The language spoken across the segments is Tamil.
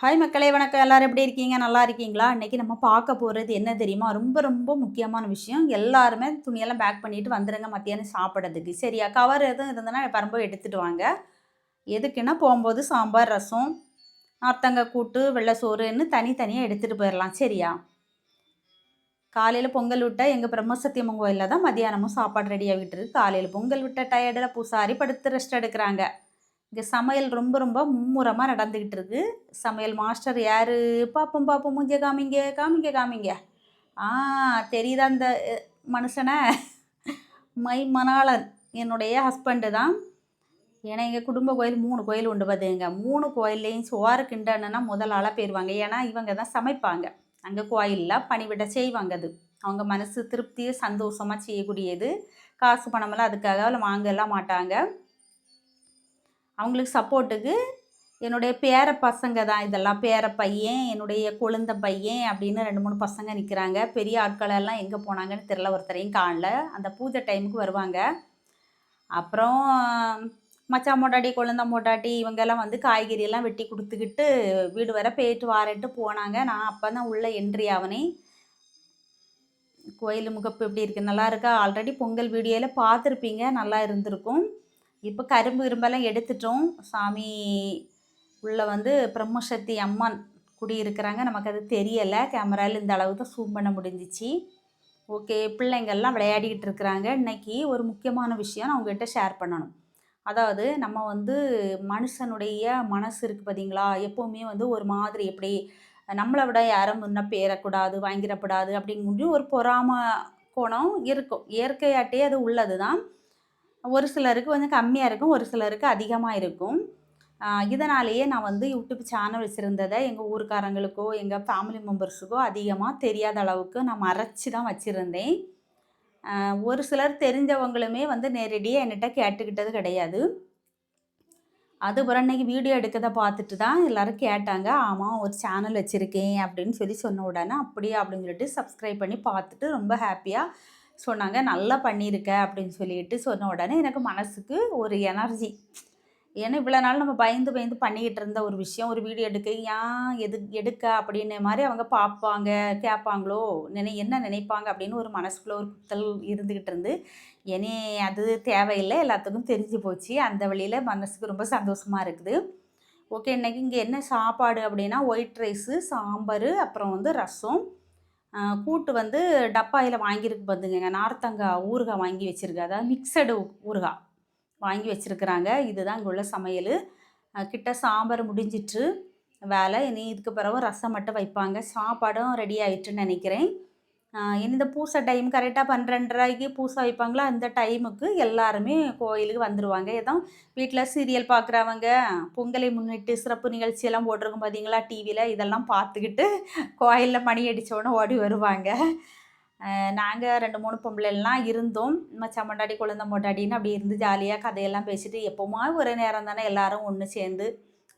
ஹாய் மக்களே வணக்கம். எல்லோரும் எப்படி இருக்கீங்க? நல்லா இருக்கீங்களா? இன்றைக்கி நம்ம பார்க்க போகிறது என்ன தெரியுமா? ரொம்ப ரொம்ப முக்கியமான விஷயம். எல்லாருமே துணியெல்லாம் பேக் பண்ணிட்டு வந்துடுங்க மத்தியானம் சாப்பிட்றதுக்கு. சரியா? கவர் எதுவும் இருந்ததுன்னா பரம்பு எடுத்துகிட்டு வாங்க. எதுக்குன்னா போகும்போது சாம்பார் ரசம் நார்த்தங்காய் கூட்டு வெள்ளை சோறுன்னு தனித்தனியாக எடுத்துகிட்டு போயிடலாம் சரியா? காலையில் பொங்கல் விட்டால் எங்கள் பிரம்மசத்தியம்மன் கோயிலில் தான் மத்தியானமும் சாப்பாடு ரெடி இருக்கு காலையில் பொங்கல் விட்ட டயர்டில் பூசாரி படுத்து ரெஸ்ட் எடுக்கிறாங்க. இங்கே சமையல் ரொம்ப ரொம்ப மும்முரமாக நடந்துக்கிட்டு இருக்கு சமையல் மாஸ்டர் யார்? பார்ப்போம் பார்ப்போம் மூஞ்ச காமிங்க காமிங்க காமிங்க. ஆ தெரியுதா அந்த மனுஷனை? மை மணாளன் என்னுடைய ஹஸ்பண்டு தான் ஏன்னா எங்கள் குடும்ப கோயில் மூணு கோயில் உண்டு பார்த்துங்க மூணு கோயில்லையும் சோறு கிண்டணுன்னா முதல் ஆளாக போயிடுவாங்க ஏன்னா இவங்க தான் சமைப்பாங்க. அங்கே கோயிலில் பணிவிட செய்வாங்க அது. அவங்க மனசு திருப்தியை சந்தோஷமாக செய்யக்கூடியது. காசு பணமெல்லாம் அதுக்காக வாங்கலாம் மாட்டாங்க. அவங்களுக்கு சப்போர்ட்டுக்கு என்னுடைய பேர பசங்க தான் இதெல்லாம். பேர பையன் என்னுடைய கொழுந்த பையன் அப்படின்னு ரெண்டு மூணு பசங்க நிற்கிறாங்க பெரிய ஆட்களெல்லாம் எங்கே போனாங்கன்னு தெரில ஒருத்தரையும் காணல. அந்த பூஜை டைமுக்கு வருவாங்க. அப்புறம் மச்சான் மொட்டாட்டி குழந்த மொட்டாட்டி இவங்கெல்லாம் வந்து காய்கறியெல்லாம் வெட்டி கொடுத்துக்கிட்டு வீடு வர போயிட்டு வாரேன்ட்டு போனாங்க. நான் அப்போ தான் உள்ளே என்ட்ரி ஆவனே. கோயில் முகப்பு எப்படி இருக்குது நல்லா இருக்கா? ஆல்ரெடி பொங்கல் வீடியோவில் பார்த்துருப்பீங்க. நல்லா இருந்திருக்கும். இப்போ கரும்பு இரும்பெல்லாம் எடுத்துட்டோம். சாமி உள்ளே வந்து பிரம்மசக்தி அம்மன் குடியிருக்கிறாங்க. நமக்கு அது தெரியலை. கேமராவில் இந்த அளவு தான் ஜூம் பண்ண முடிஞ்சிச்சு. ஓகே பிள்ளைங்கள்லாம் விளையாடிக்கிட்டு இருக்கிறாங்க. இன்னைக்கு ஒரு முக்கியமான விஷயம் நான் உங்ககிட்ட ஷேர் பண்ணணும். அதாவது நம்ம வந்து மனுஷனுடைய மனசு இருக்குது பார்த்தீங்களா எப்போவுமே வந்து ஒரு மாதிரி எப்படி நம்மளை விட யாரும் முன்ன பேரக்கூடாது வாங்கிடக்கூடாது அப்படிங்கிற ஒரு பொறாம கோணம் இருக்கும். இயற்கையாட்டே அது உள்ளது தான் ஒரு சிலருக்கு கொஞ்சம் கம்மியாக இருக்கும் ஒரு சிலருக்கு அதிகமாக இருக்கும். இதனாலேயே நான் வந்து யூடியூப் சேனல் வச்சுருந்ததை எங்கள் ஊருக்காரங்களுக்கோ எங்கள் ஃபேமிலி மெம்பர்ஸுக்கோ அதிகமாக தெரியாத அளவுக்கு நான் மறைச்சி தான் வச்சுருந்தேன். ஒரு சிலர் தெரிஞ்சவங்களுமே வந்து நேரடியாக என்கிட்ட கேட்டுக்கிட்டது கிடையாது. அது பிறகு அன்னைக்கு வீடியோ எடுக்கிறத பார்த்துட்டு தான் எல்லோரும் கேட்டாங்க ஆமாம் ஒரு சேனல் வச்சுருக்கேன் அப்படின்னு சொல்லி சொன்ன உடனே அப்படியா? அப்படின்னு சொல்லிட்டு சப்ஸ்கிரைப் பண்ணி பார்த்துட்டு ரொம்ப ஹாப்பியாக சொன்னாங்க நல்லா பண்ணியிருக்க அப்படின்னு சொல்லிட்டு சொன்ன உடனே எனக்கு மனசுக்கு ஒரு எனர்ஜி. ஏன்னா இவ்வளோ நாள் நம்ம பயந்து பயந்து பண்ணிக்கிட்டு இருந்த ஒரு விஷயம் ஒரு வீடியோ எடுக்க ஏன் எது எடுக்க? அப்படின்ன மாதிரி அவங்க பார்ப்பாங்க கேட்பாங்களோ நினை என்ன நினைப்பாங்க அப்படின்னு ஒரு மனசுக்குள்ளே ஒரு குத்தல் இருந்துக்கிட்டு இருந்து இனி அது தேவையில்லை எல்லாத்துக்கும் தெரிஞ்சு போச்சு அந்த வழியில் மனசுக்கு ரொம்ப சந்தோஷமாக இருக்குது. ஓகே இன்னைக்கு இங்கே என்ன சாப்பாடு அப்படின்னா ஒயிட் ரைஸு சாம்பார் அப்புறம் வந்து ரசம் கூட்டு வந்து டப்பாயில் வாங்கியிருக்கு பார்த்துங்க நார்த்தங்காய் ஊறுகாய் வாங்கி வச்சுருக்கு அதாவது மிக்சடு ஊறுகாய் வாங்கி வச்சுருக்குறாங்க. இதுதான் இங்கே உள்ள சமையல். கிட்ட சாம்பார் முடிஞ்சிட்டு வேலை இனி இதுக்கு பிறகு ரசம் மட்டும் வைப்பாங்க. சாப்பாடும் ரெடி ஆயிட்டுன்னு நினைக்கிறேன். இந்த பூசை டைம் கரெக்டாக பன்னிரெண்டரைக்கு பூசை வைப்பாங்களா? அந்த டைமுக்கு எல்லாருமே கோயிலுக்கு வந்துடுவாங்க ஏதோ வீட்டில் சீரியல் பார்க்குறவங்க பொங்கலை முன்னிட்டு சிறப்பு நிகழ்ச்சியெல்லாம் போட்டிருக்கும் பார்த்தீங்களா டிவியில் இதெல்லாம் பார்த்துக்கிட்டு கோயிலில் மணி அடித்தோடனே ஓடி வருவாங்க. நாங்கள் ரெண்டு மூணு பொம்பளைலாம் இருந்தோம். மச்சா மொண்டாடி குழந்தை மொண்டாடின்னு அப்படி இருந்து ஜாலியாக கதையெல்லாம் பேசிட்டு எப்போவுமா ஒரு நேரம் தானே எல்லாரும் ஒன்று சேர்ந்து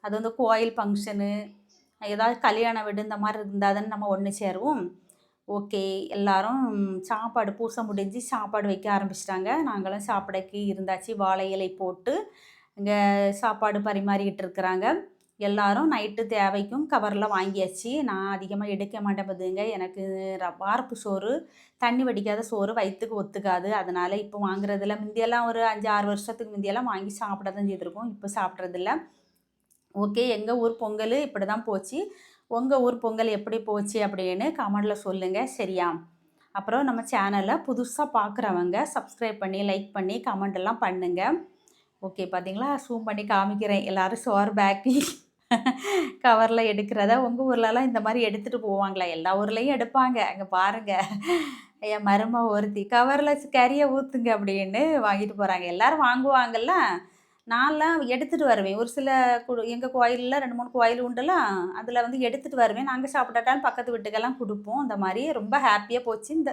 அது வந்து கோயில் ஃபங்க்ஷனு ஏதாவது கல்யாண வீடு இந்த மாதிரி இருந்தால் தானே நம்ம ஒன்று சேருவோம். ஓகே எல்லாரும் சாப்பாடு பூசை முடிஞ்சு சாப்பாடு வைக்க ஆரம்பிச்சிட்டாங்க. நாங்களும் சாப்பிடக்கு இருந்தாச்சு. வாழை இலை போட்டு இங்கே சாப்பாடு பரிமாறிக்கிட்டு இருக்கிறாங்க. எல்லாரும் நைட்டு தேவைக்கும் கவரில் வாங்கியாச்சு. நான் அதிகமாக எடுக்க மாட்டேன் பார்த்துங்க எனக்கு ர- வார்ப்பு சோறு தண்ணி வடிக்காத சோறு வயிற்றுக்கு ஒத்துக்காது. அதனால் இப்போ வாங்குறதில்ல. முந்தியெல்லாம் ஒரு அஞ்சு ஆறு வருஷத்துக்கு முந்தியெல்லாம் வாங்கி சாப்பிட தான் செய்திருக்கோம். இப்போ சாப்பிட்றதில்ல. ஓகே எங்கள் ஊர் பொங்கல் இப்படி தான் போச்சு. உங்கள் ஊர் பொங்கல் எப்படி போச்சு அப்படின்னு கமெண்டில் சொல்லுங்கள் சரியா? அப்புறம் நம்ம சேனலை புதுசாக பார்க்குறவங்க சப்ஸ்கிரைப் பண்ணி லைக் பண்ணி கமெண்ட் எல்லாம் பண்ணுங்கள் ஓகே பார்த்தீங்களா சூம் பண்ணி காமிக்கிறேன். எல்லாரும் சோர் பேக்கி கவரில் எடுக்கிறத உங்கள் ஊர்லலாம் இந்த மாதிரி எடுத்துகிட்டு போவாங்களா? எல்லா ஊர்லேயும் எடுப்பாங்க. அங்கே பாருங்கள் என் மரும ஒருத்தி. கவரில் கறியை ஊற்றுங்க அப்படின்னு வாங்கிட்டு போகிறாங்க எல்லோரும் வாங்குவாங்கல்ல? நான்லாம் எடுத்துகிட்டு வருவேன். ஒரு சில குடு எங்கள் கோயிலில் ரெண்டு மூணு கோயில் உண்டுலாம் அதில் வந்து எடுத்துகிட்டு வருவேன். நாங்கள் சாப்பிட்டாட்டாலும் பக்கத்து வீட்டுக்கெல்லாம் கொடுப்போம். அந்த மாதிரி ரொம்ப ஹாப்பியாக போச்சு. இந்த